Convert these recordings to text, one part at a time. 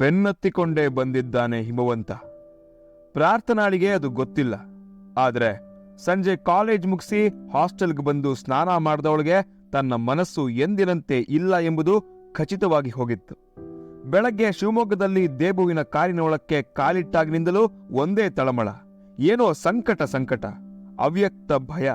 ಬೆನ್ನತ್ತಿಕೊಂಡೇ ಬಂದಿದ್ದಾನೆ ಹಿಮವಂತ. ಪ್ರಾರ್ಥನಾಳಿಗೆ ಅದು ಗೊತ್ತಿಲ್ಲ. ಆದರೆ ಸಂಜೆ ಕಾಲೇಜ್ ಮುಗಿಸಿ ಹಾಸ್ಟೆಲ್ಗೆ ಬಂದು ಸ್ನಾನ ಮಾಡಿದವಳಿಗೆ ತನ್ನ ಮನಸ್ಸು ಎಂದಿನಂತೆ ಇಲ್ಲ ಎಂಬುದು ಖಚಿತವಾಗಿ ಹೋಗಿತ್ತು. ಬೆಳಗ್ಗೆ ಶಿವಮೊಗ್ಗದಲ್ಲಿ ದೇಬುವಿನ ಕಾರಿನ ಒಳಕ್ಕೆ ಕಾಲಿಟ್ಟಾಗಿನಿಂದಲೂ ಒಂದೇ ತಳಮಳ. ಏನೋ ಸಂಕಟ ಸಂಕಟ, ಅವ್ಯಕ್ತ ಭಯ.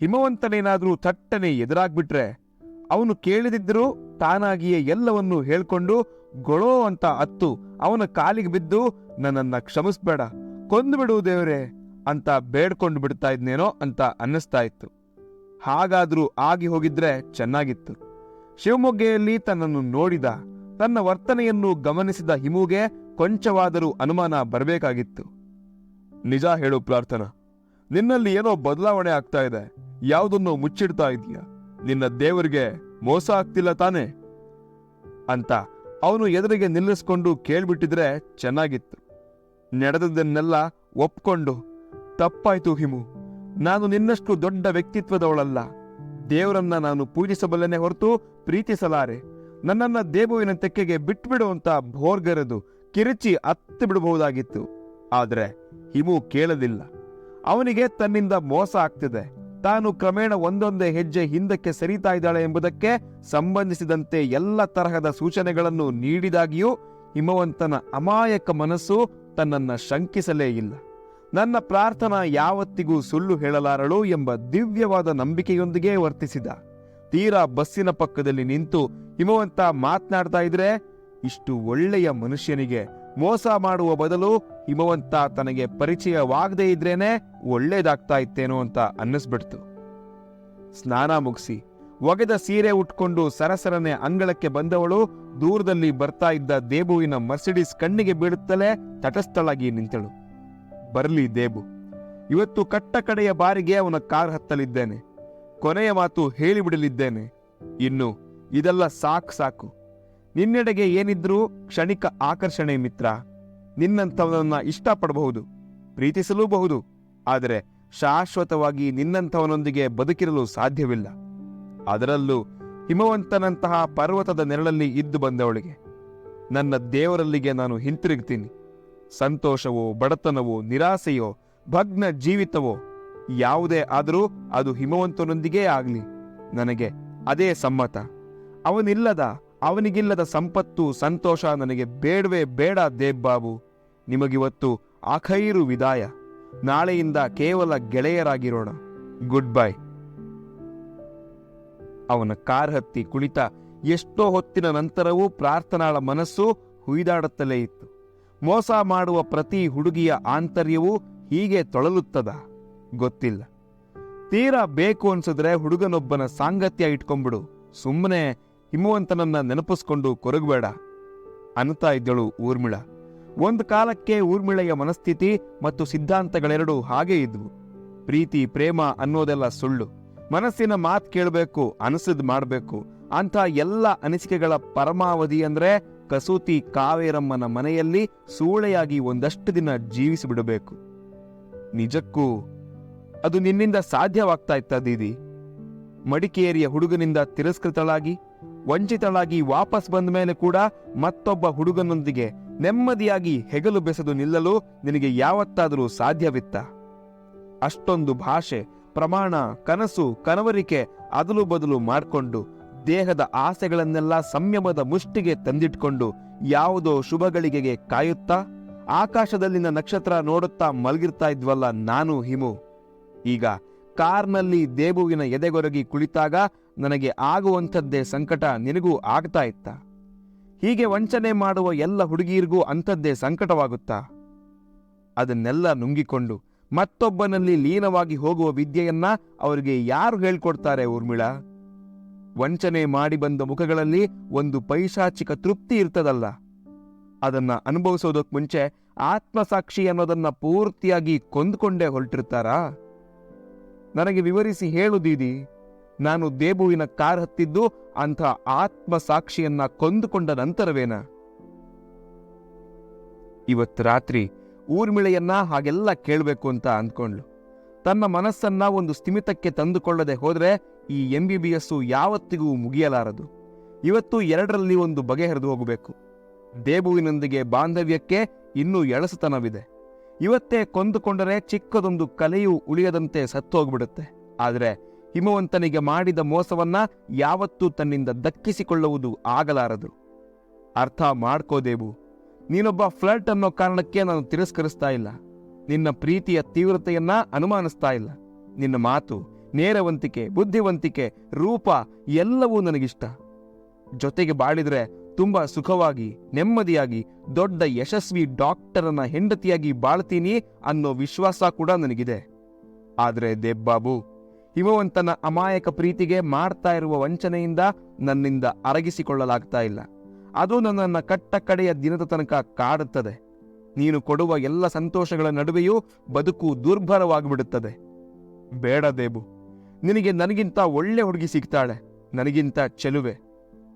ಹಿಮವಂತನೇನಾದರೂ ಥಟ್ಟನೆ ಎದುರಾಗ್ಬಿಟ್ರೆ ಅವನು ಕೇಳಿದಿದ್ದರೂ ತಾನಾಗಿಯೇ ಎಲ್ಲವನ್ನೂ ಹೇಳ್ಕೊಂಡು, ಗೊಳೋ ಅಂತ ಅತ್ತು, ಅವನ ಕಾಲಿಗೆ ಬಿದ್ದು ನನ್ನನ್ನ ಕ್ಷಮಿಸ್ಬೇಡ, ಕೊಂದುಬಿಡು ದೇವರೇ ಅಂತ ಬೇಡ್ಕೊಂಡು ಬಿಡ್ತಾ ಇದ್ನೇನೋ ಅಂತ ಅನ್ನಿಸ್ತಾ ಇತ್ತು. ಹಾಗಾದ್ರೂ ಆಗಿ ಹೋಗಿದ್ರೆ ಚೆನ್ನಾಗಿತ್ತು. ಶಿವಮೊಗ್ಗೆಯಲ್ಲಿ ತನ್ನನ್ನು ನೋಡಿದ, ತನ್ನ ವರ್ತನೆಯನ್ನು ಗಮನಿಸಿದ ಹಿಮುಗೆ ಕೊಂಚವಾದರೂ ಅನುಮಾನ ಬರಬೇಕಾಗಿತ್ತು. ನಿಜ ಹೇಳು ಪ್ರಾರ್ಥನಾ, ನಿನ್ನಲ್ಲಿ ಏನೋ ಬದಲಾವಣೆ ಆಗ್ತಾ ಇದೆ, ಯಾವುದನ್ನು ಮುಚ್ಚಿಡ್ತಾ ಇದೀಯ ನಿನ್ನ ದೇವರಿಗೆ ಮೋಸ ಆಗ್ತಿಲ್ಲ ತಾನೆ? ಅಂತ ಅವನು ಎದುರಿಗೆ ನಿಲ್ಲಿಸ್ಕೊಂಡು ಕೇಳ್ಬಿಟ್ಟಿದ್ರೆ ಚೆನ್ನಾಗಿತ್ತು. ನಡೆದದನ್ನೆಲ್ಲ ಒಪ್ಕೊಂಡು, ತಪ್ಪಾಯ್ತು ಹಿಮು, ನಾನು ನಿನ್ನಷ್ಟು ದೊಡ್ಡ ವ್ಯಕ್ತಿತ್ವದವಳಲ್ಲ. ದೇವರನ್ನ ನಾನು ಪೂಜಿಸಬಲ್ಲನೆ ಹೊರತು ಪ್ರೀತಿಸಲಾರೆ. ನನ್ನನ್ನ ದೇವುವಿನ ತೆಕ್ಕೆಗೆ ಬಿಟ್ಬಿಡು ಅಂತ ಭೋರ್ಗರೆದು ಕಿರಿಚಿ ಅತ್ತು ಬಿಡಬಹುದಾಗಿತ್ತು. ಆದ್ರೆ ಹಿಮು ಕೇಳಲಿಲ್ಲ. ಅವನಿಗೆ ತನ್ನಿಂದ ಮೋಸ ಆಗ್ತಿದೆ. ತಾನು ಕ್ರಮೇಣ ಒಂದೊಂದೇ ಹೆಜ್ಜೆ ಹಿಂದಕ್ಕೆ ಸರಿತಾ ಇದ್ದಾಳೆ ಎಂಬುದಕ್ಕೆ ಸಂಬಂಧಿಸಿದಂತೆ ಎಲ್ಲ ತರಹದ ಸೂಚನೆಗಳನ್ನು ನೀಡಿದಾಗಿಯೂ ಹಿಮವಂತನ ಅಮಾಯಕ ಮನಸ್ಸು ತನ್ನನ್ನ ಶಂಕಿಸಲೇ ಇಲ್ಲ. ನನ್ನ ಪ್ರಾರ್ಥನಾ ಯಾವತ್ತಿಗೂ ಸುಳ್ಳು ಹೇಳಲಾರಳು ಎಂಬ ದಿವ್ಯವಾದ ನಂಬಿಕೆಯೊಂದಿಗೆ ವರ್ತಿಸಿದ. ತೀರಾ ಬಸ್ಸಿನ ಪಕ್ಕದಲ್ಲಿ ನಿಂತು ಹಿಮವಂತ ಮಾತನಾಡ್ತಾ ಇದ್ರೆ, ಇಷ್ಟು ಒಳ್ಳೆಯ ಮನುಷ್ಯನಿಗೆ ಮೋಸ ಮಾಡುವ ಬದಲು ಹಿಮವಂತ ತನಗೆ ಪರಿಚಯವಾಗದೇ ಇದ್ರೇನೆ ಒಳ್ಳೇದಾಗ್ತಾ ಇತ್ತೇನೋ ಅಂತ ಅನ್ನಿಸ್ಬಿಡ್ತು. ಸ್ನಾನ ಮುಗಿಸಿ ಒಗೆದ ಸೀರೆ ಉಟ್ಕೊಂಡು ಸರಸರನೆ ಅಂಗಳಕ್ಕೆ ಬಂದವಳು ದೂರದಲ್ಲಿ ಬರ್ತಾ ಇದ್ದ ದೇಬುವಿನ ಮರ್ಸಿಡಿಸ್ ಕಣ್ಣಿಗೆ ಬೀಳುತ್ತಲೇ ತಟಸ್ಥಳಾಗಿ ನಿಂತಳು. ಬರಲಿ ದೇಬು, ಇವತ್ತು ಕಟ್ಟ ಕಡೆಯ ಬಾರಿಗೆ ಅವನ ಕಾರ್ ಹತ್ತಲಿದ್ದೇನೆ. ಕೊನೆಯ ಮಾತು ಹೇಳಿಬಿಡಲಿದ್ದೇನೆ. ಇನ್ನು ಇದೆಲ್ಲ ಸಾಕು ಸಾಕು. ನಿನ್ನೆಡೆಗೆ ಏನಿದ್ರೂ ಕ್ಷಣಿಕ ಆಕರ್ಷಣೆ ಮಿತ್ರ. ನಿನ್ನಂಥವನನ್ನ ಇಷ್ಟಪಡಬಹುದು, ಪ್ರೀತಿಸಲೂಬಹುದು, ಆದರೆ ಶಾಶ್ವತವಾಗಿ ನಿನ್ನಂಥವನೊಂದಿಗೆ ಬದುಕಿರಲು ಸಾಧ್ಯವಿಲ್ಲ. ಅದರಲ್ಲೂ ಹಿಮವಂತನಂತಹ ಪರ್ವತದ ನೆರಳಲ್ಲಿ ಇದ್ದು ಬಂದವಳಿಗೆ. ನನ್ನ ದೇವರಲ್ಲಿಗೆ ನಾನು ಹಿಂತಿರುಗ್ತೀನಿ. ಸಂತೋಷವೋ, ಬಡತನವೋ, ನಿರಾಸೆಯೋ, ಭಗ್ನ ಜೀವಿತವೋ, ಯಾವುದೇ ಆದರೂ ಅದು ಹಿಮವಂತನೊಂದಿಗೇ ಆಗಲಿ. ನನಗೆ ಅದೇ ಸಮ್ಮತ. ಅವನಿಲ್ಲದ ಅವನಿಗಿಲ್ಲದ ಸಂಪತ್ತು, ಸಂತೋಷ ನನಗೆ ಬೇಡವೇ ಬೇಡ ದೇಬ್ಬಾಬು ನಿಮಗಿವತ್ತು ಅಖೈರು ವಿದಾಯ. ನಾಳೆಯಿಂದ ಕೇವಲ ಗೆಳೆಯರಾಗಿರೋಣ. Good bye. ಅವನ ಕಾರ್ ಹತ್ತಿ ಕುಳಿತ ಎಷ್ಟೋ ಹೊತ್ತಿನ ನಂತರವೂ ಪ್ರಾರ್ಥನಾಳ ಮನಸ್ಸು ಹುಯ್ದಾಡುತ್ತಲೇ ಇತ್ತು. ಮೋಸ ಮಾಡುವ ಪ್ರತಿ ಹುಡುಗಿಯ ಆಂತರ್ಯವೂ ಹೀಗೆ ತೊಳಲುತ್ತದ? ಗೊತ್ತಿಲ್ಲ. ತೀರಾ ಬೇಕು ಅನ್ಸಿದ್ರೆ ಹುಡುಗನೊಬ್ಬನ ಸಾಂಗತ್ಯ ಇಟ್ಕೊಂಬಿಡು ಸುಮ್ಮನೆ ಹಿಮವಂತನನ್ನ ನೆನಪಿಸ್ಕೊಂಡು ಕೊರಗಬೇಡ. ಅನ್ನುತ್ತಾ ಇದ್ದಳು ಊರ್ಮಿಳ. ಒಂದು ಕಾಲಕ್ಕೆ ಊರ್ಮಿಳೆಯ ಮನಸ್ಥಿತಿ ಮತ್ತು ಸಿದ್ಧಾಂತಗಳೆರಡೂ ಹಾಗೇ ಇದ್ವು. ಪ್ರೀತಿ, ಪ್ರೇಮ ಅನ್ನೋದೆಲ್ಲ ಸುಳ್ಳು. ಮನಸ್ಸಿನ ಮಾತ್ ಕೇಳಬೇಕು, ಅನಿಸದ್ ಮಾಡಬೇಕು. ಅಂತ ಎಲ್ಲ ಅನಿಸಿಕೆಗಳ ಪರಮಾವಧಿ ಅಂದ್ರೆ ಕಸೂತಿ ಕಾವೇರಮ್ಮನ ಮನೆಯಲ್ಲಿ ಸೂಳೆಯಾಗಿ ಒಂದಷ್ಟು ದಿನ ಜೀವಿಸಿಬಿಡಬೇಕು. ನಿಜಕ್ಕೂ ಅದು ನಿನ್ನಿಂದ ಸಾಧ್ಯವಾಗ್ತಾ ಇತ್ತ ದೀದಿ? ಮಡಿಕೇರಿಯ ಹುಡುಗನಿಂದ ತಿರಸ್ಕೃತಳಾಗಿ? ವಂಚಿತಳಾಗಿ ವಾಪಸ್ ಬಂದ ಮೇಲೆ ಕೂಡ ಮತ್ತೊಬ್ಬ ಹುಡುಗನೊಂದಿಗೆ ನೆಮ್ಮದಿಯಾಗಿ ಹೆಗಲು ಬೆಸೆದು ನಿಲ್ಲಲು ನಿನಗೆ ಯಾವತ್ತಾದರೂ ಸಾಧ್ಯವಿತ್ತ? ಅಷ್ಟೊಂದು ಭಾಷೆ, ಪ್ರಮಾಣ, ಕನಸು, ಕನವರಿಕೆ, ಅದಲು ಬದಲು ಮಾಡಿಕೊಂಡು ದೇಹದ ಆಸೆಗಳನ್ನೆಲ್ಲ ಸಂಯಮದ ಮುಷ್ಟಿಗೆ ತಂದಿಟ್ಕೊಂಡು ಯಾವುದೋ ಶುಭಗಳಿಗೆಗೆ ಕಾಯುತ್ತಾ? ಆಕಾಶದಲ್ಲಿನ ನಕ್ಷತ್ರ ನೋಡುತ್ತಾ ಮಲಗಿರ್ತಾ ಇದ್ವಲ್ಲ ನಾನು ಹಿಮು. ಈಗ ಕಾರ್ನಲ್ಲಿ ದೇಬುವಿನ ಎದೆಗೊರಗಿ ಕುಳಿತಾಗ ನನಗೆ ಆಗುವಂಥದ್ದೇ ಸಂಕಟ ನಿನಗೂ ಆಗ್ತಾ ಇತ್ತ. ಹೀಗೆ ವಂಚನೆ ಮಾಡುವ ಎಲ್ಲ ಹುಡುಗಿಯರಿಗೂ ಅಂಥದ್ದೇ ಸಂಕಟವಾಗುತ್ತಾ? ಅದನ್ನೆಲ್ಲ ನುಂಗಿಕೊಂಡು ಮತ್ತೊಬ್ಬನಲ್ಲಿ ಲೀನವಾಗಿ ಹೋಗುವ ವಿದ್ಯೆಯನ್ನ ಅವರಿಗೆ ಯಾರು ಹೇಳ್ಕೊಡ್ತಾರೆ ಊರ್ಮಿಳ? ವಂಚನೆ ಮಾಡಿ ಬಂದ ಮುಖಗಳಲ್ಲಿ ಒಂದು ಪೈಶಾಚಿಕ ತೃಪ್ತಿ ಇರ್ತದಲ್ಲ. ಅದನ್ನ ಅನುಭವಿಸೋದಕ್ಕೆ ಮುಂಚೆ ಆತ್ಮಸಾಕ್ಷಿ ಅನ್ನೋದನ್ನ ಪೂರ್ತಿಯಾಗಿ ಕೊಂದ್ಕೊಂಡೇ ಹೊರಟಿರ್ತಾರಾ? ನನಗೆ ವಿವರಿಸಿ ಹೇಳು ದೀದಿ. ನಾನು ದೇಬುವಿನ ಕಾರ್ ಹತ್ತಿದ್ದು ಅಂಥ ಆತ್ಮಸಾಕ್ಷಿಯನ್ನ ಕೊಂದುಕೊಂಡ ನಂತರವೇನ? ಇವತ್ತು ರಾತ್ರಿ ಊರ್ಮಿಳೆಯನ್ನ ಹಾಗೆಲ್ಲ ಕೇಳಬೇಕು ಅಂತ ಅಂದ್ಕೊಂಡ್ಲು ತನ್ನ ಮನಸ್ಸನ್ನ ಒಂದು ಸ್ಥಿಮಿತಕ್ಕೆ ತಂದುಕೊಳ್ಳದೆ ಹೋದ್ರೆ ಈ ಎಂ ಬಿ ಬಿ ಎಸ್ಸು ಯಾವತ್ತಿಗೂ ಮುಗಿಯಲಾರದು. ಇವತ್ತು ಎರಡರಲ್ಲಿ ಒಂದು ಬಗೆಹರಿದು ಹೋಗಬೇಕು. ದೇಬುವಿನೊಂದಿಗೆ ಬಾಂಧವ್ಯಕ್ಕೆ ಇನ್ನೂ ಎಳಸುತನವಿದೆ. ಇವತ್ತೇ ಕೊಂದುಕೊಂಡರೆ ಚಿಕ್ಕದೊಂದು ಕಲೆಯೂ ಉಳಿಯದಂತೆ ಸತ್ತೋಗ್ಬಿಡುತ್ತೆ. ಆದರೆ ಹಿಮವಂತನಿಗೆ ಮಾಡಿದ ಮೋಸವನ್ನ ಯಾವತ್ತೂ ತನ್ನಿಂದ ದಕ್ಕಿಸಿಕೊಳ್ಳುವುದು ಆಗಲಾರದು. ಅರ್ಥ ಮಾಡ್ಕೋದೇವು. ನೀನೊಬ್ಬ ಫ್ಲರ್ಟ್ ಅನ್ನೋ ಕಾರಣಕ್ಕೆ ನಾನು ತಿರಸ್ಕರಿಸ್ತಾ ಇಲ್ಲ. ನಿನ್ನ ಪ್ರೀತಿಯ ತೀವ್ರತೆಯನ್ನ ಅನುಮಾನಿಸ್ತಾ ಇಲ್ಲ. ನಿನ್ನ ಮಾತು, ನೇರವಂತಿಕೆ, ಬುದ್ಧಿವಂತಿಕೆ, ರೂಪ ಎಲ್ಲವೂ ನನಗಿಷ್ಟ. ಜೊತೆಗೆ ಬಾಳಿದ್ರೆ ತುಂಬಾ ಸುಖವಾಗಿ, ನೆಮ್ಮದಿಯಾಗಿ, ದೊಡ್ಡ ಯಶಸ್ವಿ ಡಾಕ್ಟರನ ಹೆಂಡತಿಯಾಗಿ ಬಾಳ್ತೀನಿ ಅನ್ನೋ ವಿಶ್ವಾಸ ಕೂಡ ನನಗಿದೆ. ಆದ್ರೆ ದೇಬ್ಬಾಬು, ಹಿಮವಂತನ ಅಮಾಯಕ ಪ್ರೀತಿಗೆ ಮಾಡ್ತಾ ಇರುವ ವಂಚನೆಯಿಂದ ನನ್ನಿಂದ ಅರಗಿಸಿಕೊಳ್ಳಲಾಗ್ತಾ ಇಲ್ಲ. ಅದು ನನ್ನನ್ನ ಕಟ್ಟ ಕಡೆಯ ದಿನದ ತನಕ ಕಾಡುತ್ತದೆ. ನೀನು ಕೊಡುವ ಎಲ್ಲ ಸಂತೋಷಗಳ ನಡುವೆಯೂ ಬದುಕು ದುರ್ಭರವಾಗಿಬಿಡುತ್ತದೆ. ಬೇಡ ದೇಬು, ನಿನಗೆ ನನಗಿಂತ ಒಳ್ಳೆ ಹುಡುಗಿ ಸಿಗ್ತಾಳೆ, ನನಗಿಂತ ಚೆಲುವೆ.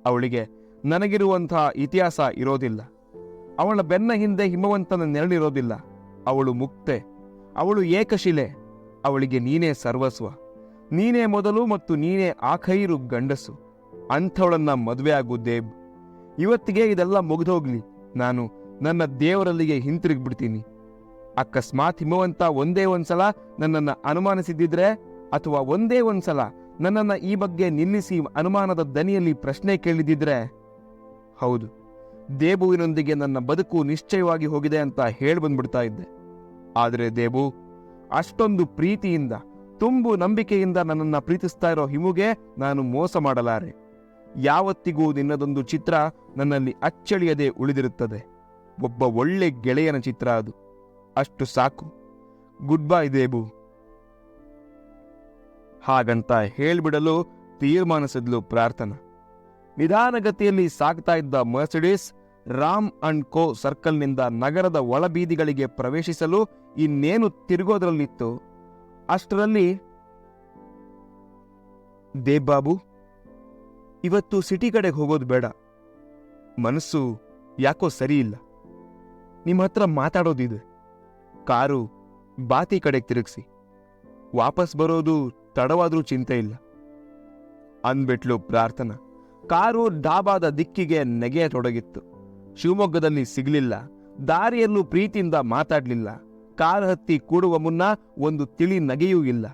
ಅವಳಿಗೆ ನನಗಿರುವಂತಹ ಇತಿಹಾಸ ಇರೋದಿಲ್ಲ. ಅವಳ ಬೆನ್ನ ಹಿಂದೆ ಹಿಮವಂತನ ನೆರಳಿರೋದಿಲ್ಲ. ಅವಳು ಮುಕ್ತೆ. ಅವಳು ಏಕಶಿಲೆ. ಅವಳಿಗೆ ನೀನೇ ಸರ್ವಸ್ವ. ನೀನೇ ಮೊದಲು ಮತ್ತು ನೀನೇ ಆಖೈರು ಗಂಡಸು. ಅಂಥವಳನ್ನ ಮದುವೆ ಆಗು ದೇಬ್. ಇವತ್ತಿಗೆ ಇದೆಲ್ಲ ಮುಗಿದೋಗ್ಲಿ. ನಾನು ನನ್ನ ದೇವರಲ್ಲಿಗೆ ಹಿಂತಿರುಗ್ಬಿಡ್ತೀನಿ. ಅಕಸ್ಮಾತ್ ಹಿಮವಂತ ಒಂದೇ ಒಂದ್ಸಲ ನನ್ನನ್ನ ಅನುಮಾನಿಸಿದ್ದಿದ್ರೆ ಅಥವಾ ಒಂದೇ ಒಂದ್ಸಲ ನನ್ನನ್ನ ಈ ಬಗ್ಗೆ ನಿಲ್ಲಿಸಿ ಅನುಮಾನದ ದನಿಯಲ್ಲಿ ಪ್ರಶ್ನೆ ಕೇಳಿದಿದ್ರೆ ಹೌದು, ದೇಬುವಿನೊಂದಿಗೆ ನನ್ನ ಬದುಕು ನಿಶ್ಚಯವಾಗಿ ಹೋಗಿದೆ ಅಂತ ಹೇಳಿ ಬಂದ್ಬಿಡ್ತಾ ಇದ್ದೆ. ಆದರೆ ದೇಬು, ಅಷ್ಟೊಂದು ಪ್ರೀತಿಯಿಂದ, ತುಂಬು ನಂಬಿಕೆಯಿಂದ ನನ್ನನ್ನು ಪ್ರೀತಿಸ್ತಾ ಇರೋ ಹಿಮುಗೆ ನಾನು ಮೋಸ ಮಾಡಲಾರೆ. ಯಾವತ್ತಿಗೂ ನಿನ್ನದೊಂದು ಚಿತ್ರ ನನ್ನಲ್ಲಿ ಅಚ್ಚಳಿಯದೆ ಉಳಿದಿರುತ್ತದೆ. ಒಬ್ಬ ಒಳ್ಳೆ ಗೆಳೆಯನ ಚಿತ್ರ ಅದು. ಅಷ್ಟು ಸಾಕು. Goodbye Debu. ಹಾಗಂತ ಹೇಳ್ಬಿಡಲು ತೀರ್ಮಾನಿಸಿದ್ಲು ಪ್ರಾರ್ಥನಾ. ನಿಧಾನಗತಿಯಲ್ಲಿ ಸಾಗ್ತಾ ಇದ್ದ ಮರ್ಸಿಡೀಸ್ ರಾಮ್ ಅಂಡ್ ಕೋ ಸರ್ಕಲ್ನಿಂದ ನಗರದ ಒಳಬೀದಿಗಳಿಗೆ ಪ್ರವೇಶಿಸಲು ಇನ್ನೇನು ತಿರುಗೋದ್ರಲ್ಲಿತ್ತು? ಅಷ್ಟರಲ್ಲಿ ದೇಬ್ಬಾಬು ಇವತ್ತು ಸಿಟಿ ಕಡೆಗೆ ಹೋಗೋದು ಬೇಡ. ಮನಸ್ಸು ಯಾಕೋ ಸರಿಯಿಲ್ಲ. ನಿಮ್ಮ ಹತ್ರ ಮಾತಾಡೋದಿದೆ. ಕಾರು ಬಾತಿ ಕಡೆಗೆ ತಿರುಗಿಸಿ. ವಾಪಸ್ ಬರೋದು ತಡವಾದ್ರೂ ಚಿಂತೆ ಇಲ್ಲ. ಅಂದ್ಬಿಟ್ಲು ಪ್ರಾರ್ಥನಾ. ಕಾರು ಡಾಬಾದ ದಿಕ್ಕಿಗೆ ನೆಗೆಯತೊಡಗಿತ್ತು. ಶಿವಮೊಗ್ಗದಲ್ಲಿ ಸಿಗಲಿಲ್ಲ. ದಾರಿಯಲ್ಲೂ ಪ್ರೀತಿಯಿಂದ ಮಾತಾಡ್ಲಿಲ್ಲ. ಕಾರ್ ಹತ್ತಿ ಕೂಡುವ ಮುನ್ನ ಒಂದು ತಿಳಿ ನಗೆಯೂ ಇಲ್ಲ.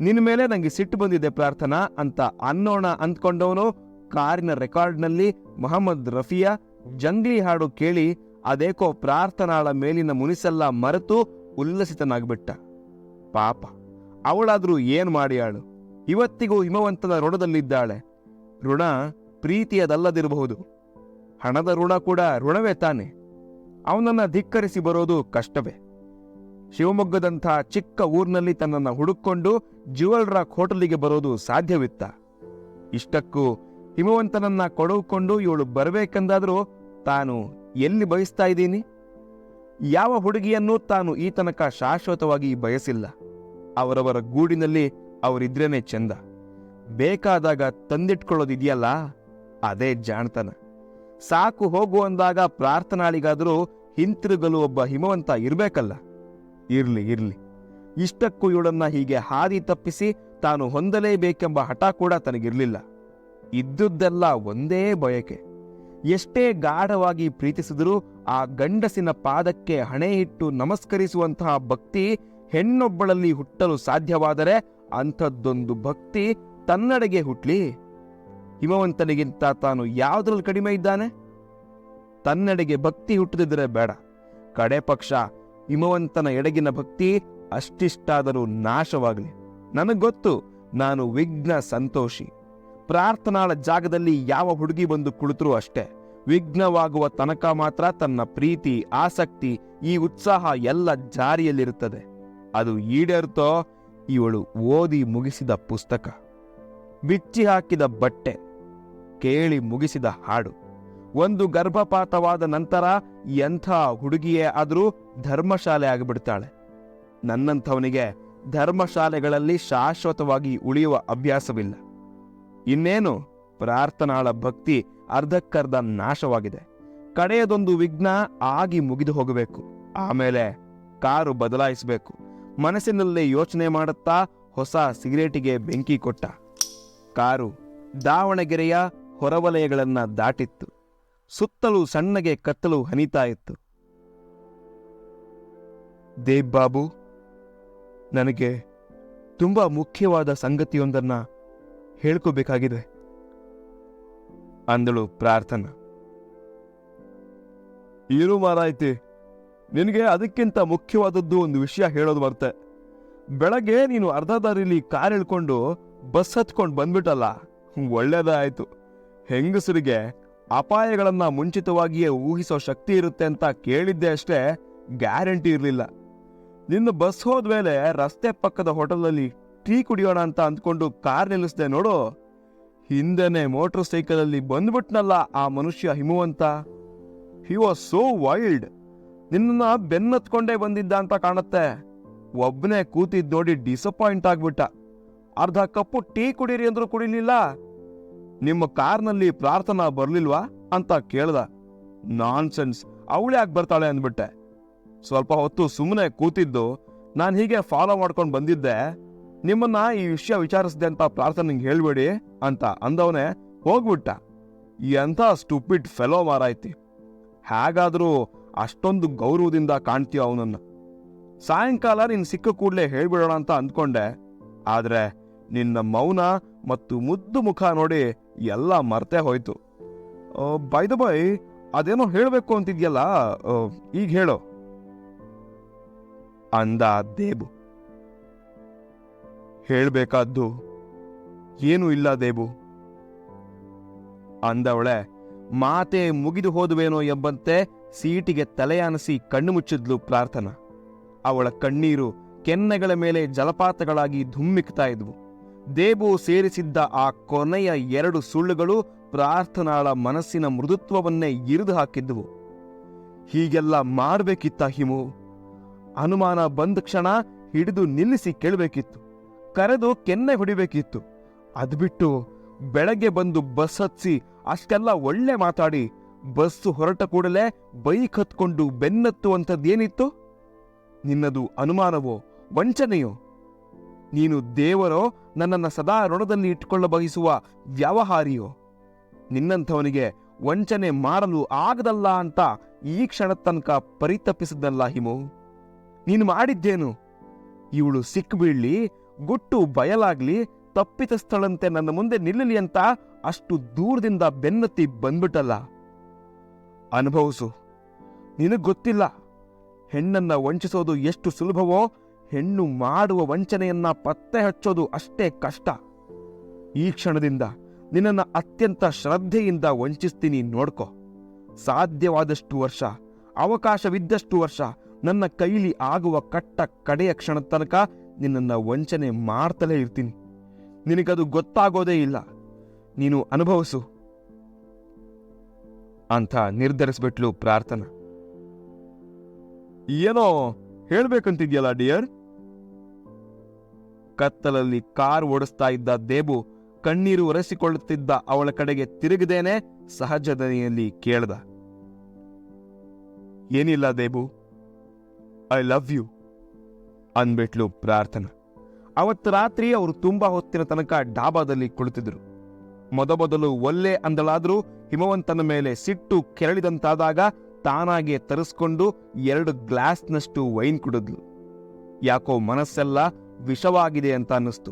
ನಿನ್ನ ಮೇಲೆ ನಂಗೆ ಸಿಟ್ಟು ಬಂದಿದೆ ಪ್ರಾರ್ಥನಾ ಅಂತ ಅನ್ನೋಣ ಅಂದ್ಕೊಂಡವನು ಕಾರಿನ ರೆಕಾರ್ಡ್ನಲ್ಲಿ ಮೊಹಮ್ಮದ್ ರಫಿಯಾ ಜಂಗ್ಲಿ ಹಾಡು ಕೇಳಿ ಅದೇಕೋ ಪ್ರಾರ್ಥನಾಳ ಮೇಲಿನ ಮುನಿಸೆಲ್ಲ ಮರೆತು ಉಲ್ಲಸಿತನಾಗ್ಬಿಟ್ಟ. ಪಾಪ, ಅವಳಾದ್ರೂ ಏನ್ ಮಾಡಿಯಾಳು ಇವತ್ತಿಗೂ ಹಿಮವಂತನ ಋಣದಲ್ಲಿದ್ದಾಳೆ ಋಣ ಪ್ರೀತಿಯದಲ್ಲದಿರಬಹುದು. ಹಣದ ಋಣ ಕೂಡ ಋಣವೇ ತಾನೆ. ಅವನನ್ನು ಧಿಕ್ಕರಿಸಿ ಬರೋದು ಕಷ್ಟವೇ. ಶಿವಮೊಗ್ಗದಂಥ ಚಿಕ್ಕ ಊರಿನಲ್ಲಿ ತನ್ನನ್ನು ಹುಡುಕೊಂಡು ಜುವೆಲ್ ರಾಕ್ ಹೋಟೆಲಿಗೆ ಬರೋದು ಸಾಧ್ಯವಿತ್ತ. ಇಷ್ಟಕ್ಕೂ ಹಿಮವಂತನನ್ನ ಕೊಡವುಕೊಂಡು ಇವಳು ಬರಬೇಕೆಂದಾದರೂ ತಾನು ಎಲ್ಲಿ ಬಯಸ್ತಾ ಇದ್ದೀನಿ? ಯಾವ ಹುಡುಗಿಯನ್ನೂ ತಾನು ಈ ತನಕ ಶಾಶ್ವತವಾಗಿ ಬಯಸಿಲ್ಲ. ಅವರವರ ಗೂಡಿನಲ್ಲಿ ಅವರಿದ್ರೇನೆ ಚಂದ. ಬೇಕಾದಾಗ ತಂದಿಟ್ಕೊಳ್ಳೋದಿದೆಯಲ್ಲ ಅದೇ ಜಾಣತನ. ಸಾಕು ಹೋಗು ಅಂದಾಗ ಪ್ರಾರ್ಥನಾಳಿಗಾದರೂ ಹಿಂತಿರುಗಲು ಒಬ್ಬ ಹಿಮವಂತ ಇರಬೇಕಲ್ಲ? ಇರ್ಲಿ ಇರ್ಲಿ. ಇಷ್ಟಕ್ಕೂ ಇವಳನ್ನ ಹೀಗೆ ಹಾದಿ ತಪ್ಪಿಸಿ ತಾನು ಹೊಂದಲೇಬೇಕೆಂಬ ಹಠ ಕೂಡ ತನಗಿರಲಿಲ್ಲ. ಇದ್ದುದೆಲ್ಲ ಒಂದೇ ಬಯಕೆ. ಎಷ್ಟೇ ಗಾಢವಾಗಿ ಪ್ರೀತಿಸಿದರೂ ಆ ಗಂಡಸಿನ ಪಾದಕ್ಕೆ ಹಣೆ ಇಟ್ಟು ನಮಸ್ಕರಿಸುವಂತಹ ಭಕ್ತಿ ಹೆಣ್ಣೊಬ್ಬಳಲ್ಲಿ ಹುಟ್ಟಲು ಸಾಧ್ಯವಾದರೆ ಅಂಥದ್ದೊಂದು ಭಕ್ತಿ ತನ್ನಡೆಗೆ ಹುಟ್ಲಿ. ಹಿಮವಂತನಿಗಿಂತ ತಾನು ಯಾವುದ್ರಲ್ಲಿ ಕಡಿಮೆ ಇದ್ದಾನೆ? ತನ್ನಡೆಗೆ ಭಕ್ತಿ ಹುಟ್ಟದಿದ್ದರೆ ಬೇಡ. ಕಡೆ ಪಕ್ಷ, ಹಿಮವಂತನ ಎಡಗಿನ ಭಕ್ತಿ ಅಷ್ಟಿಷ್ಟಾದರೂ ನಾಶವಾಗಲಿ. ಗೊತ್ತು, ನಾನು ವಿಘ್ನ ಸಂತೋಷಿ. ಪ್ರಾರ್ಥನಾಳ ಜಾಗದಲ್ಲಿ ಯಾವ ಹುಡುಗಿ ಬಂದು ಕುಳಿತರೂ ಅಷ್ಟೇ. ವಿಘ್ನವಾಗುವ ತನಕ ಮಾತ್ರ ತನ್ನ ಪ್ರೀತಿ, ಆಸಕ್ತಿ, ಈ ಉತ್ಸಾಹ ಎಲ್ಲ ಜಾರಿಯಲ್ಲಿರುತ್ತದೆ. ಅದು ಈಡೇರುತ್ತೋ? ಇವಳು ಓದಿ ಮುಗಿಸಿದ ಪುಸ್ತಕ. ಬಿಚ್ಚಿ ಹಾಕಿದ ಬಟ್ಟೆ, ಕೇಳಿ ಮುಗಿಸಿದ ಹಾಡು. ಒಂದು ಗರ್ಭಪಾತವಾದ ನಂತರ ಎಂಥ ಹುಡುಗಿಯೇ ಆದರೂ ಧರ್ಮಶಾಲೆ ಆಗಿಬಿಡ್ತಾಳೆ. ನನ್ನಂಥವನಿಗೆ ಧರ್ಮಶಾಲೆಗಳಲ್ಲಿ ಶಾಶ್ವತವಾಗಿ ಉಳಿಯುವ ಅಭ್ಯಾಸವಿಲ್ಲ. ಇನ್ನೇನು, ಪ್ರಾರ್ಥನಾಳ ಭಕ್ತಿ ಅರ್ಧಕ್ಕರ್ಧ ನಾಶವಾಗಿದೆ. ಕಡೆಯದೊಂದು ವಿಘ್ನ ಆಗಿ ಮುಗಿದು ಹೋಗಬೇಕು. ಆಮೇಲೆ ಕಾರು ಬದಲಾಯಿಸಬೇಕು. ಮನಸ್ಸಿನಲ್ಲೇ ಯೋಚನೆ ಮಾಡುತ್ತಾ ಹೊಸ ಸಿಗರೇಟಿಗೆ ಬೆಂಕಿ ಕೊಟ್ಟ. ಕಾರು ದಾವಣಗೆರೆಯ ಹೊರವಲಯಗಳನ್ನು ದಾಟಿತ್ತು. ಸುತ್ತಲೂ ಸಣ್ಣಗೆ ಕತ್ತಲು ಹನಿತಾ ಇತ್ತು. ದೇವ್ ಬಾಬು, ನನಗೆ ತುಂಬಾ ಮುಖ್ಯವಾದ ಸಂಗತಿಯೊಂದನ್ನ ಹೇಳ್ಕೋಬೇಕಾಗಿದೆ. ಅಂದಳು ಪ್ರಾರ್ಥನಾ. ಏನು ಮಾರಾಯ್ತಿ, ನಿನಗೆ ಅದಕ್ಕಿಂತ ಮುಖ್ಯವಾದದ್ದು ಒಂದು ವಿಷಯ ಹೇಳೋದು ಬರ್ತೆ ಬೆಳಗ್ಗೆ ನೀನು ಅರ್ಧ ದಾರಿಲಿ ಕಾರ್ ಇಳ್ಕೊಂಡು ಬಸ್ ಹತ್ಕೊಂಡು ಬಂದ್ಬಿಟ್ಟಲ್ಲ. ಒಳ್ಳೇದಾಯ್ತು. ಹೆಂಗಸರಿಗೆ ಅಪಾಯಗಳನ್ನ ಮುಂಚಿತವಾಗಿಯೇ ಊಹಿಸೋ ಶಕ್ತಿ ಇರುತ್ತೆ ಅಂತ ಕೇಳಿದ್ದೆ ಅಷ್ಟೇ, ಗ್ಯಾರಂಟಿ ಇರಲಿಲ್ಲ. ನಿನ್ನ ಬಸ್ ಹೋದ್ಮೇಲೆ ರಸ್ತೆ ಪಕ್ಕದ ಹೋಟೆಲಲ್ಲಿ ಟೀ ಕುಡಿಯೋಣ ಅಂತ ಅಂದ್ಕೊಂಡು ಕಾರ್ ನಿಲ್ಲಿಸ್ದೆ ನೋಡು. ಹಿಂದೆನೆ ಮೋಟರ್ ಸೈಕಲಲ್ಲಿ ಬಂದ್ಬಿಟ್ನಲ್ಲ ಆ ಮನುಷ್ಯ Himavanta. He was so wild ನಿನ್ನ ಬೆನ್ನತ್ಕೊಂಡೇ ಬಂದಿದ್ದ ಅಂತ ಕಾಣುತ್ತೆ. ಒಬ್ಬನೇ ಕೂತಿದ್ ನೋಡಿ ಡಿಸಪಾಯಿಂಟ್ ಆಗ್ಬಿಟ್ಟ. ಅರ್ಧ ಕಪ್ಪು ಟೀ ಕುಡೀರಿ ಅಂದ್ರೂ ಕುಡಿಲಿಲ್ಲ. ನಿಮ್ಮ ಕಾರ್ನಲ್ಲಿ ಪ್ರಾರ್ಥನಾ ಬರ್ಲಿಲ್ವಾ ಅಂತ ಕೇಳ್ದ. ನಾನ್ ಸೆನ್ಸ್ ಅವಳ್ಯಾಕೆ ಬರ್ತಾಳೆ ಅಂದ್ಬಿಟ್ಟೆ. ಸ್ವಲ್ಪ ಹೊತ್ತು ಸುಮ್ಮನೆ ಕೂತಿದ್ದು, ನಾನು ಹೀಗೆ ಫಾಲೋ ಮಾಡ್ಕೊಂಡು ಬಂದಿದ್ದೆ. ನಿಮ್ಮನ್ನ ಈ ವಿಷಯ ವಿಚಾರಿಸಿದೆ ಅಂತ ಪ್ರಾರ್ಥನೆಗೆ ಹೇಳ್ಬೇಡಿ ಅಂತ ಅಂದವನೇ ಹೋಗ್ಬಿಟ್ಟ. ಎಂಥ ಸ್ಟುಪಿಡ್ ಫೆಲೋ ಮಾರಾಯ್ತಿ. ಹೇಗಾದ್ರೂ ಅಷ್ಟೊಂದು ಗೌರವದಿಂದ ಕಾಣ್ತೀಯ ಅವನನ್ನು. ಸಾಯಂಕಾಲ ನೀನು ಸಿಕ್ಕ ಕೂಡಲೇ ಹೇಳ್ಬಿಡೋಣ ಅಂತ ಅಂದ್ಕೊಂಡೆ. ಆದ್ರೆ ನಿನ್ನ ಮೌನ ಮತ್ತು ಮುದ್ದು ಮುಖ ನೋಡಿ ಎಲ್ಲ ಮರ್ತೇ ಹೋಯ್ತು. ಬೈದ ಬೈ ಅದೇನೋ ಹೇಳಬೇಕು ಅಂತಿದ್ಯಲ್ಲ ಈಗ ಹೇಳೋ. ಅಂದ ದೇಬು. ಹೇಳಬೇಕಾದ್ದು, ಏನೂ ಇಲ್ಲ ದೇಬು. ಅಂದವಳೆ, ಮಾತೆ ಮುಗಿದು ಹೋದುವೇನೋ ಎಂಬಂತೆ ಸೀಟಿಗೆ ತಲೆಯಾನಿಸಿ ಕಣ್ಣು ಮುಚ್ಚಿದ್ಲು ಪ್ರಾರ್ಥನಾ. ಅವಳ ಕಣ್ಣೀರು ಕೆನ್ನೆಗಳ ಮೇಲೆ ಜಲಪಾತಗಳಾಗಿ ಧುಮ್ಮಿಕ್ತಾ ಇದ್ವು. ದೇಬು ಸೇರಿಸಿದ್ದ ಆ ಕೊನೆಯ ಎರಡು ಸುಳ್ಳುಗಳು ಪ್ರಾರ್ಥನಾಳ ಮನಸ್ಸಿನ ಮೃದುತ್ವವನ್ನೇ ಇರಿದು ಹಾಕಿದ್ವು ಹೀಗೆಲ್ಲ ಮಾಡಬೇಕಿತ್ತ ಹಿಮು? ಅನುಮಾನ ಬಂದ ಕ್ಷಣ ಹಿಡಿದು ನಿಲ್ಲಿಸಿ ಕೇಳಬೇಕಿತ್ತು. ಕರೆದು ಕೆನ್ನೆ ಹೊಡಿಬೇಕಿತ್ತು. ಅದ್ಬಿಟ್ಟು ಬೆಳಗ್ಗೆ ಬಂದು ಬಸ್ ಹತ್ಸಿ ಅಷ್ಟೆಲ್ಲ ಒಳ್ಳೆ ಮಾತಾಡಿ ಬಸ್ಸು ಹೊರಟ ಕೂಡಲೇ ಬೈಕ್ ಹತ್ಕೊಂಡು ಬೆನ್ನತ್ತುವಂಥದ್ದೇನಿತ್ತು? ನಿನ್ನದು ಅನುಮಾನವೋ, ವಂಚನೆಯೋ? ನೀನು ದೇವರೋ ನನ್ನನ್ನು ಸದಾ ಋಣದಲ್ಲಿ ಇಟ್ಟುಕೊಳ್ಳ ಬಯಸುವ ವ್ಯವಹಾರಿಯೋ? ನಿನ್ನಂಥವನಿಗೆ ವಂಚನೆ ಮಾಡಲು ಆಗದಲ್ಲ ಅಂತ ಈ ಕ್ಷಣ ತನಕ ಪರಿತಪಿಸಿದ್ದಲ್ಲ ಹಿಮು. ನೀನು ಮಾಡಿದ್ದೇನು? ಇವಳು ಸಿಕ್ಬೀಳ್ಲಿ, ಗುಟ್ಟು ಬಯಲಾಗ್ಲಿ ತಪ್ಪಿತಸ್ಥಳಂತೆ ನನ್ನ ಮುಂದೆ ನಿಲ್ಲಲಿ ಅಂತ ಅಷ್ಟು ದೂರದಿಂದ ಬೆನ್ನತ್ತಿ ಬಂದ್ಬಿಟ್ಟಲ್ಲ. ಅನುಭವಿಸು. ನಿನಗೆ ಗೊತ್ತಿಲ್ಲ. ಹೆಣ್ಣನ್ನ ವಂಚಿಸೋದು ಎಷ್ಟು ಸುಲಭವೋ ಹೆಣ್ಣು ಮಾಡುವ ವಂಚನೆಯನ್ನ ಪತ್ತೆ ಹಚ್ಚೋದು ಅಷ್ಟೇ ಕಷ್ಟ. ಈ ಕ್ಷಣದಿಂದ ನಿನ್ನನ್ನ ಅತ್ಯಂತ ಶ್ರದ್ಧೆಯಿಂದ ವಂಚಿಸ್ತೀನಿ ನೋಡ್ಕೊ. ಸಾಧ್ಯವಾದಷ್ಟು ವರ್ಷ, ಅವಕಾಶವಿದ್ದಷ್ಟು ವರ್ಷ ನನ್ನ ಕೈಲಿ ಆಗುವ ಕಟ್ಟ ಕಡೆಯ ಕ್ಷಣ ತನಕ ನಿನ್ನನ್ನ ವಂಚನೆ ಮಾಡ್ತಲೇ ಇರ್ತೀನಿ. ನಿನಗದು ಗೊತ್ತಾಗೋದೇ ಇಲ್ಲ. ನೀನು ಅನುಭವಿಸು. ಅಂತ ನಿರ್ಧರಿಸ್ಬಿಟ್ಲು ಪ್ರಾರ್ಥನಾ. ಏನೋ ಹೇಳ್ಬೇಕಂತಿದ್ಯಲ್ಲ, ಡಿಯರ್? ಕತ್ತಲಲ್ಲಿ ಕಾರ್ ಓಡಿಸ್ತಾ ಇದ್ದ ದೇಬು ಕಣ್ಣೀರು ಒರೆಸಿಕೊಳ್ಳುತ್ತಿದ್ದ ಅವಳ ಕಡೆಗೆ ತಿರುಗದೇನೆ ಸಹಜ ದನಿಯಲ್ಲಿ ಕೇಳ್ದ. ಏನಿಲ್ಲ ದೇಬು, ಐ ಲವ್ ಯು, ಅಂದ್ಬಿಟ್ಲು ಪ್ರಾರ್ಥನಾ. ಅವತ್ತು ರಾತ್ರಿ ಅವರು ತುಂಬಾ ಹೊತ್ತಿನ ತನಕ ಡಾಬಾದಲ್ಲಿ ಕುಳಿತಿದ್ರು. ಮೊದಮೊದಲು ಒಲ್ಲೆ ಅಂದಳಾದ್ರೂ ಹಿಮವಂತನ ಮೇಲೆ ಸಿಟ್ಟು ಕೆರಳಿದಂತಾದಾಗ ತಾನಾಗೆ ತರಿಸ್ಕೊಂಡು ಎರಡು ಗ್ಲಾಸ್ನಷ್ಟು ವೈನ್ ಕುಡಿದ್ಲು. ಯಾಕೋ ಮನಸ್ಸೆಲ್ಲ ವಿಷವಾಗಿದೆ ಅಂತ ಅನ್ನಿಸ್ತು.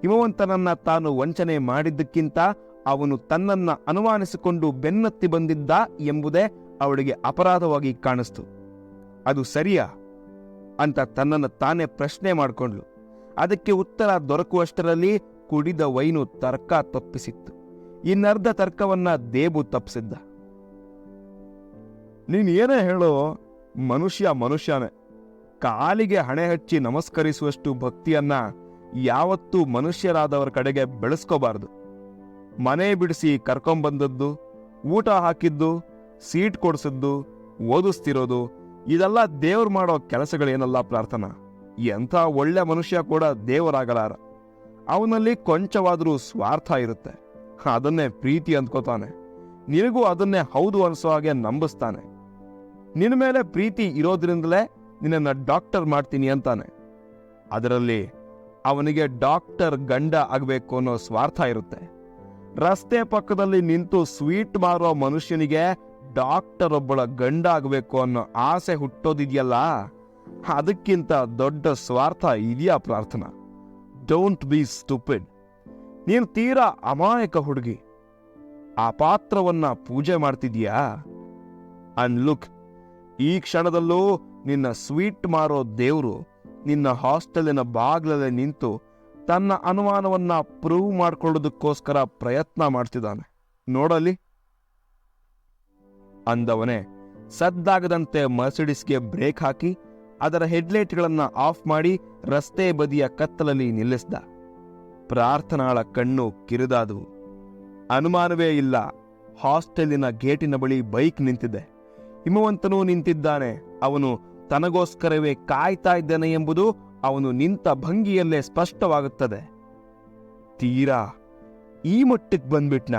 ಹಿಮವಂತನನ್ನ ತಾನು ವಂಚನೆ ಮಾಡಿದ್ದಕ್ಕಿಂತ ಅವನು ತನ್ನನ್ನ ಅನುಮಾನಿಸಿಕೊಂಡು ಬೆನ್ನತ್ತಿ ಬಂದಿದ್ದ ಎಂಬುದೇ ಅವಳಿಗೆ ಅಪರಾಧವಾಗಿ ಕಾಣಿಸ್ತು. ಅದು ಸರಿಯಾ? ಅಂತ ತನ್ನನ್ನು ತಾನೇ ಪ್ರಶ್ನೆ ಮಾಡಿಕೊಂಡ್ಲು ಅದಕ್ಕೆ ಉತ್ತರ ದೊರಕುವಷ್ಟರಲ್ಲಿ ಕುಡಿದ ವೈನು ತರ್ಕ ತಪ್ಪಿಸಿತ್ತು. ಇನ್ನರ್ಧ ತರ್ಕವನ್ನ ದೇಬು ತಪ್ಪಿಸಿದ್ದ ನೀನ್ ಏನೇ ಹೇಳೋ, ಮನುಷ್ಯ ಮನುಷ್ಯನೇ. ಕಾಲಿಗೆ ಹಣೆ ಹಚ್ಚಿ ನಮಸ್ಕರಿಸುವಷ್ಟು ಭಕ್ತಿಯನ್ನ ಯಾವತ್ತೂ ಮನುಷ್ಯರಾದವರ ಕಡೆಗೆ ಬೆಳೆಸ್ಕೋಬಾರ್ದು. ಮನೆ ಬಿಡಿಸಿ ಕರ್ಕೊಂಬಂದದ್ದು, ಊಟ ಹಾಕಿದ್ದು, ಸೀಟ್ ಕೊಡ್ಸಿದ್ದು, ಓದಿಸ್ತಿರೋದು, ಇದೆಲ್ಲ ದೇವ್ರು ಮಾಡೋ ಕೆಲಸಗಳೇನಲ್ಲ ಪ್ರಾರ್ಥನಾ. ಎಂಥ ಒಳ್ಳೆ ಮನುಷ್ಯ ಕೂಡ ದೇವರಾಗಲಾರ. ಅವನಲ್ಲಿ ಕೊಂಚವಾದರೂ ಸ್ವಾರ್ಥ ಇರುತ್ತೆ. ಅದನ್ನೇ ಪ್ರೀತಿ ಅಂದ್ಕೋತಾನೆ. ನಿನಗೂ ಅದನ್ನೇ ಹೌದು ಅನಿಸೋ ಹಾಗೆ ನಂಬಿಸ್ತಾನೆ. ನಿನ್ನ ಮೇಲೆ ಪ್ರೀತಿ ಇರೋದ್ರಿಂದಲೇ ನಿನ್ನನ್ನು ಡಾಕ್ಟರ್ ಮಾಡ್ತೀನಿ ಅಂತಾನೆ. ಅದರಲ್ಲಿ ಅವನಿಗೆ ಡಾಕ್ಟರ್ ಗಂಡ ಆಗಬೇಕು ಅನ್ನೋ ಸ್ವಾರ್ಥ ಇರುತ್ತೆ. ರಸ್ತೆ ಪಕ್ಕದಲ್ಲಿ ನಿಂತು ಸ್ವೀಟ್ ಮಾರೋ ಮನುಷ್ಯನಿಗೆ ಡಾಕ್ಟರ್ ಒಬ್ಬಳ ಗಂಡ ಆಗಬೇಕು ಅನ್ನೋ ಆಸೆ ಹುಟ್ಟೋದಿದೆಯಲ್ಲ? ಅದಕ್ಕಿಂತ ದೊಡ್ಡ ಸ್ವಾರ್ಥ ಇದೆಯಾ ಪ್ರಾರ್ಥನಾ? ಡೋಂಟ್ ಬಿ ಸ್ಟುಪಿಡ್ ನೀನು ತೀರಾ ಅಮಾಯಕ ಹುಡುಗಿ. ಆ ಪಾತ್ರವನ್ನ ಪೂಜೆ ಮಾಡ್ತಿದೀಯಾ? ಅಂಡ್ ಲುಕ್ ಈ ಕ್ಷಣದಲ್ಲೂ ನಿನ್ನ ಸ್ವೀಟ್ ಮಾರೋ ದೇವ್ರು ನಿನ್ನ ಹಾಸ್ಟೆಲಿನ ಬಾಗ್ಲಲ್ಲೇ ನಿಂತು ತನ್ನ ಅನುಮಾನವನ್ನ ಪ್ರೂವ್ ಮಾಡಿಕೊಳ್ಳೋದಕ್ಕೋಸ್ಕರ ಪ್ರಯತ್ನ ಮಾಡ್ತಿದ್ದಾನೆ. ನೋಡಲಿ ಅಂದವನೇ ಸದ್ದಾಗದಂತೆ ಮರ್ಸಿಡಿಸ್ಗೆ ಬ್ರೇಕ್ ಹಾಕಿ ಅದರ ಹೆಡ್ಲೈಟ್ಗಳನ್ನ ಆಫ್ ಮಾಡಿ ರಸ್ತೆ ಬದಿಯ ಕತ್ತಲಲ್ಲಿ ನಿಲ್ಲಿಸ್ದ. ಪ್ರಾರ್ಥನಾಳ ಕಣ್ಣು ಕಿರಿದಾದವು. ಅನುಮಾನವೇ ಇಲ್ಲ, ಹಾಸ್ಟೆಲಿನ ಗೇಟಿನ ಬಳಿ ಬೈಕ್ ನಿಂತಿದೆ. ಹಿಮವಂತನೂ ನಿಂತಿದ್ದಾನೆ. ಅವನು ತನಗೋಸ್ಕರವೇ ಕಾಯ್ತಾ ಇದ್ದಾನೆ ಎಂಬುದು ಅವನು ನಿಂತ ಭಂಗಿಯಲ್ಲೇ ಸ್ಪಷ್ಟವಾಗುತ್ತದೆ. ತೀರಾ, ಈ ಮಟ್ಟಕ್ಕೆ ಬಂದ್ಬಿಟ್ನ?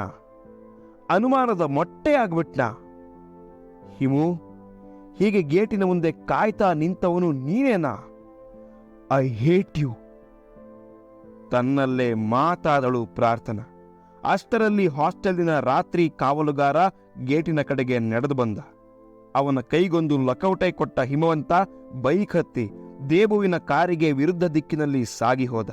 ಅನುಮಾನದ ಮೊಟ್ಟೆ ಆಗ್ಬಿಟ್ನ? ಹಿಮು, ಹೀಗೆ ಗೇಟಿನ ಮುಂದೆ ಕಾಯ್ತಾ ನಿಂತವನು ನೀನೇನಾ? I hate you. ತನ್ನಲ್ಲೇ ಮಾತಾದಳು ಪ್ರಾರ್ಥನಾ. ಅಷ್ಟರಲ್ಲಿ ಹಾಸ್ಟೆಲ್ನ ರಾತ್ರಿ ಕಾವಲುಗಾರ ಗೇಟಿನ ಕಡೆಗೆ ನಡೆದು ಬಂದ. ಅವನ ಕೈಗೊಂದು ಲಕೌಟೆ ಕೊಟ್ಟ ಹಿಮವಂತ ಬೈಕ್ ಹತ್ತಿ ದೇಬುವಿನ ಕಾರಿಗೆ ವಿರುದ್ಧ ದಿಕ್ಕಿನಲ್ಲಿ ಸಾಗಿ ಹೋದ.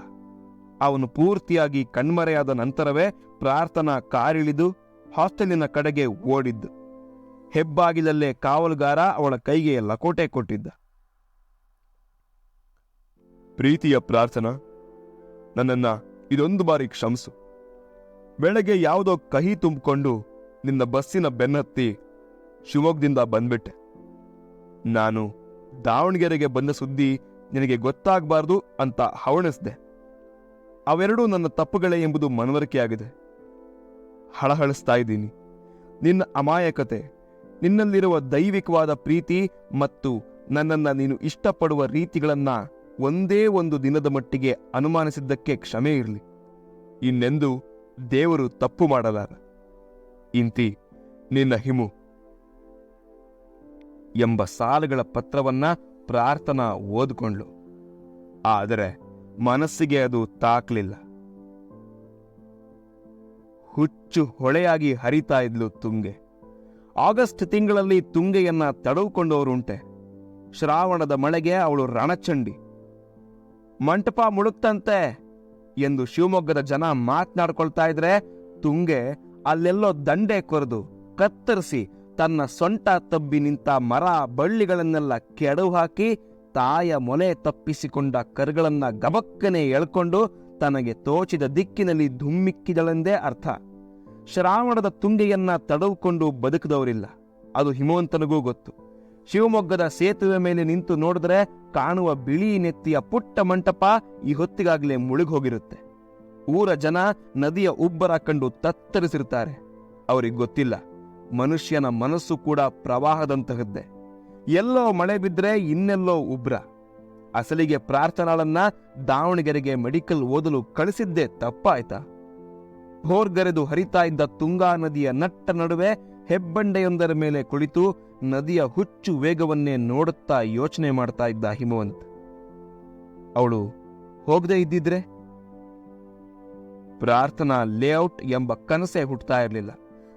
ಅವನು ಪೂರ್ತಿಯಾಗಿ ಕಣ್ಮರೆಯಾದ ನಂತರವೇ ಪ್ರಾರ್ಥನಾ ಕಾರಿಳಿದು ಹಾಸ್ಟೆಲಿನ ಕಡೆಗೆ ಓಡಿದ್ದು. ಹೆಬ್ಬಾಗಿಲಲ್ಲೇ ಕಾವಲುಗಾರ ಅವಳ ಕೈಗೆ ಲಕೋಟೆ ಕೊಟ್ಟಿದ್ದ. ಪ್ರೀತಿಯ ಪ್ರಾರ್ಥನಾ, ನನ್ನನ್ನ ಇದೊಂದು ಬಾರಿ ಕ್ಷಮಿಸು. ಬೆಳಗ್ಗೆ ಯಾವುದೋ ಕಹಿ ತುಂಬಿಕೊಂಡು ನಿನ್ನ ಬಸ್ಸಿನ ಬೆನ್ನತ್ತಿ ಶಿವಮೊಗ್ಗದಿಂದ ಬಂದ್ಬಿಟ್ಟೆ. ನಾನು ದಾವಣಗೆರೆಗೆ ಬಂದ ಸುದ್ದಿ ನಿನಗೆ ಗೊತ್ತಾಗಬಾರ್ದು ಅಂತ ಹವಣಿಸ್ದೆ. ಅವೆರಡೂ ನನ್ನ ತಪ್ಪುಗಳೇ ಎಂಬುದು ಮನವರಿಕೆಯಾಗಿದೆ. ಹಳಹಳಿಸ್ತಾ ಇದ್ದೀನಿ. ನಿನ್ನ ಅಮಾಯಕತೆ, ನಿನ್ನಲ್ಲಿರುವ ದೈವಿಕವಾದ ಪ್ರೀತಿ ಮತ್ತು ನನ್ನನ್ನ ನೀನು ಇಷ್ಟಪಡುವ ರೀತಿಗಳನ್ನ ಒಂದೇ ಒಂದು ದಿನದ ಮಟ್ಟಿಗೆ ಅನುಮಾನಿಸಿದ್ದಕ್ಕೆ ಕ್ಷಮೆ ಇರಲಿ. ಇನ್ನೆಂದು ದೇವರು ತಪ್ಪು ಮಾಡಲಾರ. ಇಂತಿ ನಿನ್ನ ಹಿಮು. ಎಂಬ ಸಾಲುಗಳ ಪತ್ರವನ್ನ ಪ್ರಾರ್ಥನಾ ಓದ್ಕೊಂಡ್ಳು. ಆದರೆ ಮನಸ್ಸಿಗೆ ಅದು ತಾಕ್ಲಿಲ್ಲ. ಹುಚ್ಚು ಹೊಳೆಯಾಗಿ ಹರಿತಾ ಇದ್ಲು ತುಂಗೆ. ಆಗಸ್ಟ್ ತಿಂಗಳಲ್ಲಿ ತುಂಗೆಯನ್ನ ತಡವುಕೊಂಡವರುಂಟೆ. ಶ್ರಾವಣದ ಮಳೆಗೆ ಅವಳು ರಣಚಂಡಿ. ಮಂಟಪ ಮುಳುಕ್ತಂತೆ ಎಂದು ಶಿವಮೊಗ್ಗದ ಜನ ಮಾತನಾಡ್ಕೊಳ್ತಾ ಇದ್ರೆ ತುಂಗೆ ಅಲ್ಲೆಲ್ಲೋ ದಂಡೆ ಕೊರೆದು ಕತ್ತರಿಸಿ ತನ್ನ ಸೊಂಟ ತಬ್ಬಿ ನಿಂತ ಮರ ಬಳ್ಳಿಗಳನ್ನೆಲ್ಲ ಕೆಡವು ಹಾಕಿ ತಾಯ ಮೊಲೆ ತಪ್ಪಿಸಿಕೊಂಡ ಕರುಗಳನ್ನ ಗಬಕ್ಕನೆ ಎಳ್ಕೊಂಡು ತನಗೆ ತೋಚಿದ ದಿಕ್ಕಿನಲ್ಲಿ ಧುಮ್ಮಿಕ್ಕಿದಳೆಂದೇ ಅರ್ಥ. ಶ್ರಾವಣದ ತುಂಗೆಯನ್ನ ತಡವುಕೊಂಡು ಬದುಕದವರಿಲ್ಲ. ಅದು ಹಿಮವಂತನಿಗೂ ಗೊತ್ತು. ಶಿವಮೊಗ್ಗದ ಸೇತುವೆ ಮೇಲೆ ನಿಂತು ನೋಡಿದ್ರೆ ಕಾಣುವ ಬಿಳಿ ನೆತ್ತಿಯ ಪುಟ್ಟ ಮಂಟಪ ಈ ಹೊತ್ತಿಗಾಗಲೇ ಮುಳುಗೋಗಿರುತ್ತೆ ಊರ ಜನ ನದಿಯ ಉಬ್ಬರ ಕಂಡು ತತ್ತರಿಸಿರ್ತಾರೆ ಅವರಿಗೆ ಗೊತ್ತಿಲ್ಲ. ಮನುಷ್ಯನ ಮನಸ್ಸು ಕೂಡ ಪ್ರವಾಹದಂತಹದ್ದೇ. ಎಲ್ಲೋ ಮಳೆ ಬಿದ್ರೆ ಇನ್ನೆಲ್ಲೋ ಉಬ್ರ. ಅಸಲಿಗೆ ಪ್ರಾರ್ಥನಾಳನ್ನ ದಾವಣಗೆರೆಗೆ ಮೆಡಿಕಲ್ ಓದಲು ಕಳಿಸಿದ್ದೇ ತಪ್ಪಾಯ್ತಾ? ಭೋರ್ಗರೆದು ಹರಿತಾ ಇದ್ದ ತುಂಗಾ ನದಿಯ ನಟ್ಟ ನಡುವೆ ಹೆಬ್ಬಂಡೆಯೊಂದರ ಮೇಲೆ ಕುಳಿತು ನದಿಯ ಹುಚ್ಚು ವೇಗವನ್ನೇ ನೋಡುತ್ತಾ ಯೋಚನೆ ಮಾಡ್ತಾ ಇದ್ದ ಹಿಮವಂತ್. ಅವಳು ಹೋಗದೆ ಇದ್ದಿದ್ರೆ? ಪ್ರಾರ್ಥನಾ ಲೇಔಟ್ ಎಂಬ ಕನಸೇ ಹುಟ್ಟುತ್ತಾ ಇರಲಿಲ್ಲ.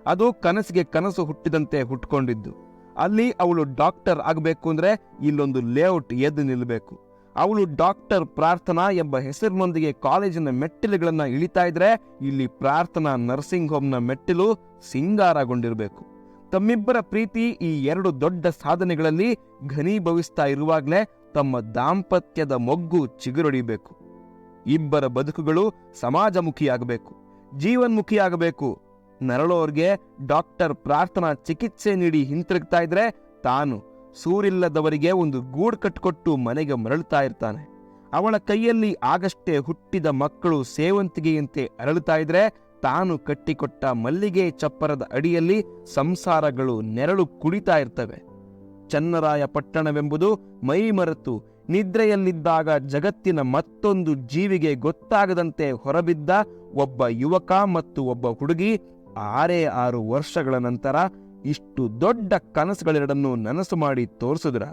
ಅದು ಕನಸಿಗೆ ಕನಸು ಹುಟ್ಟಿದಂತೆ ಹುಟ್ಕೊಂಡಿದ್ದು. ಅಲ್ಲಿ ಅವಳು ಡಾಕ್ಟರ್ ಆಗಬೇಕು ಅಂದರೆ ಇಲ್ಲೊಂದು ಲೇಔಟ್ ಎದ್ದು ನಿಲ್ಲಬೇಕು ಅವಳು ಡಾಕ್ಟರ್ ಪ್ರಾರ್ಥನಾ ಎಂಬ ಹೆಸರಿನೊಂದಿಗೆ ಕಾಲೇಜಿನ ಮೆಟ್ಟಿಲುಗಳನ್ನು ಇಳಿತಾ ಇದ್ರೆ ಇಲ್ಲಿ ಪ್ರಾರ್ಥನಾ ನರ್ಸಿಂಗ್ ಹೋಮ್ನ ಮೆಟ್ಟಿಲು ಸಿಂಗಾರಗೊಂಡಿರಬೇಕು. ತಮ್ಮಿಬ್ಬರ ಪ್ರೀತಿ ಈ ಎರಡು ದೊಡ್ಡ ಸಾಧನೆಗಳಲ್ಲಿ ಘನೀಭವಿಸ್ತಾ ಇರುವಾಗಲೇ ತಮ್ಮ ದಾಂಪತ್ಯದ ಮೊಗ್ಗು ಚಿಗುರೊಡಿಬೇಕು ಇಬ್ಬರ ಬದುಕುಗಳು ಸಮಾಜಮುಖಿಯಾಗಬೇಕು. ಜೀವನ್ಮುಖಿಯಾಗಬೇಕು. ನರಳೋರ್ಗೆ ಡಾಕ್ಟರ್ ಪ್ರಾರ್ಥನಾ ಚಿಕಿತ್ಸೆ ನೀಡಿ ಹಿಂತಿರುಗ್ತಾ ಇದ್ರೆ ತಾನು ಸೂರಿಲ್ಲದವರಿಗೆ ಒಂದು ಗೂಡು ಕಟ್ಕೊಟ್ಟು ಮನೆಗೆ ಮರಳುತ್ತಾ ಇರ್ತಾನೆ. ಅವಳ ಕೈಯಲ್ಲಿ ಆಗಷ್ಟೇ ಹುಟ್ಟಿದ ಮಕ್ಕಳು ಸೇವಂತಿಗೆಯಂತೆ ಅರಳುತ್ತಾ ಇದ್ರೆ ತಾನು ಕಟ್ಟಿಕೊಟ್ಟ ಮಲ್ಲಿಗೆ ಚಪ್ಪರದ ಅಡಿಯಲ್ಲಿ ಸಂಸಾರಗಳು ನೆರಳು ಕುಳಿತಾ ಇರ್ತವೆ. ಚನ್ನರಾಯ ಪಟ್ಟಣವೆಂಬುದು ಮೈ ಮರೆತು ನಿದ್ರೆಯಲ್ಲಿದ್ದಾಗ ಜಗತ್ತಿನ ಮತ್ತೊಂದು ಜೀವಿಗೆ ಗೊತ್ತಾಗದಂತೆ ಹೊರಬಿದ್ದ ಒಬ್ಬ ಯುವಕ ಮತ್ತು ಒಬ್ಬ ಹುಡುಗಿ ಆರೇ ಆರು ವರ್ಷಗಳ ನಂತರ ಇಷ್ಟು ದೊಡ್ಡ ಕನಸುಗಳೆರಡನ್ನು ನನಸು ಮಾಡಿ ತೋರಿಸಿದ್ರ?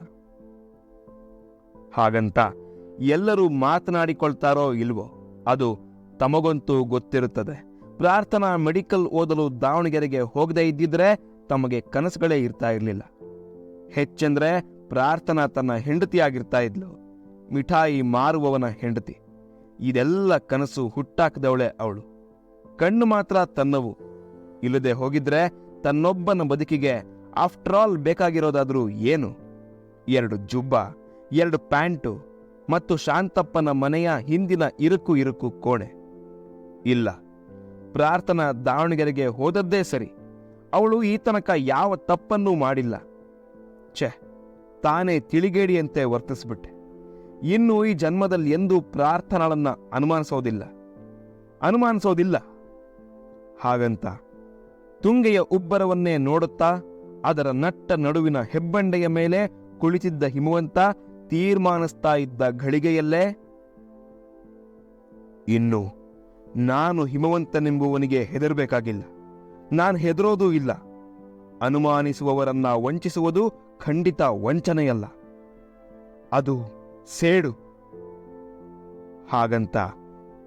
ಹಾಗಂತ ಎಲ್ಲರೂ ಮಾತನಾಡಿಕೊಳ್ತಾರೋ ಇಲ್ವೋ? ಅದು ತಮಗಂತೂ ಗೊತ್ತಿರುತ್ತದೆ. ಪ್ರಾರ್ಥನಾ ಮೆಡಿಕಲ್ ಓದಲು ದಾವಣಗೆರೆಗೆ ಹೋಗದೇ ಇದ್ದಿದ್ರೆ ತಮಗೆ ಕನಸುಗಳೇ ಇರ್ತಾ ಇರಲಿಲ್ಲ. ಹೆಚ್ಚೆಂದ್ರೆ ಪ್ರಾರ್ಥನಾ ತನ್ನ ಹೆಂಡತಿಯಾಗಿರ್ತಾ ಇದ್ಲು. ಮಿಠಾಯಿ ಮಾರುವವನ ಹೆಂಡತಿ. ಇದೆಲ್ಲ ಕನಸು ಹುಟ್ಟಾಕದವಳೆ ಅವಳು. ಕಣ್ಣು ಮಾತ್ರ ತನ್ನವು. ಇಲ್ಲದೆ ಹೋಗಿದ್ರೆ ತನ್ನೊಬ್ಬನ ಬದುಕಿಗೆ ಆಫ್ಟರ್ ಆಲ್ ಬೇಕಾಗಿರೋದಾದ್ರೂ ಏನು? ಎರಡು ಜುಬ್ಬ, ಎರಡು ಪ್ಯಾಂಟು ಮತ್ತು ಶಾಂತಪ್ಪನ ಮನೆಯ ಹಿಂದಿನ ಇರುಕು ಇರುಕು ಕೋಣೆ. ಇಲ್ಲ, ಪ್ರಾರ್ಥನಾ ದಾವಣಗೆರೆಗೆ ಹೋದದ್ದೇ ಸರಿ. ಅವಳು ಈ ತನಕ ಯಾವ ತಪ್ಪನ್ನೂ ಮಾಡಿಲ್ಲ. ಛೆ, ತಾನೇ ತಿಳಿಗೇಡಿಯಂತೆ ವರ್ತಿಸ್ಬಿಟ್ಟೆ. ಇನ್ನು ಈ ಜನ್ಮದಲ್ಲಿ ಎಂದೂ ಪ್ರಾರ್ಥನಾಳನ್ನ ಅನುಮಾನಿಸೋದಿಲ್ಲ. ಅನುಮಾನಿಸೋದಿಲ್ಲ. ಹಾಗಂತ? ತುಂಗೆಯ ಉಬ್ಬರವನ್ನೇ ನೋಡುತ್ತಾ, ಅದರ ನಟ್ಟ ನಡುವಿನ ಹೆಬ್ಬಂಡೆಯ ಮೇಲೆ ಕುಳಿತಿದ್ದ ಹಿಮವಂತ ತೀರ್ಮಾನಿಸ್ತಾ ಇದ್ದ ಘಳಿಗೆಯಲ್ಲೇ, ಇನ್ನು ನಾನು ಹಿಮವಂತನೆಂಬುವನಿಗೆ ಹೆದರಬೇಕಾಗಿಲ್ಲ. ನಾನು ಹೆದರೋದೂ ಇಲ್ಲ. ಅನುಮಾನಿಸುವವರನ್ನ ವಂಚಿಸುವುದು ಖಂಡಿತ ವಂಚನೆಯಲ್ಲ. ಅದು ಸೇಡು. ಹಾಗಂತ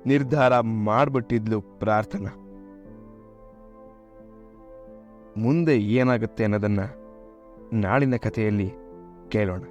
ನಿರ್ಧಾರ ಮಾಡಿಬಿಟ್ಟಿದ್ಲು ಪ್ರಾರ್ಥನಾ. ಮುಂದೆ ಏನಾಗುತ್ತೆ ಅನ್ನೋದನ್ನ ನಾಳಿನ ಕಥೆಯಲ್ಲಿ ಕೇಳೋಣ.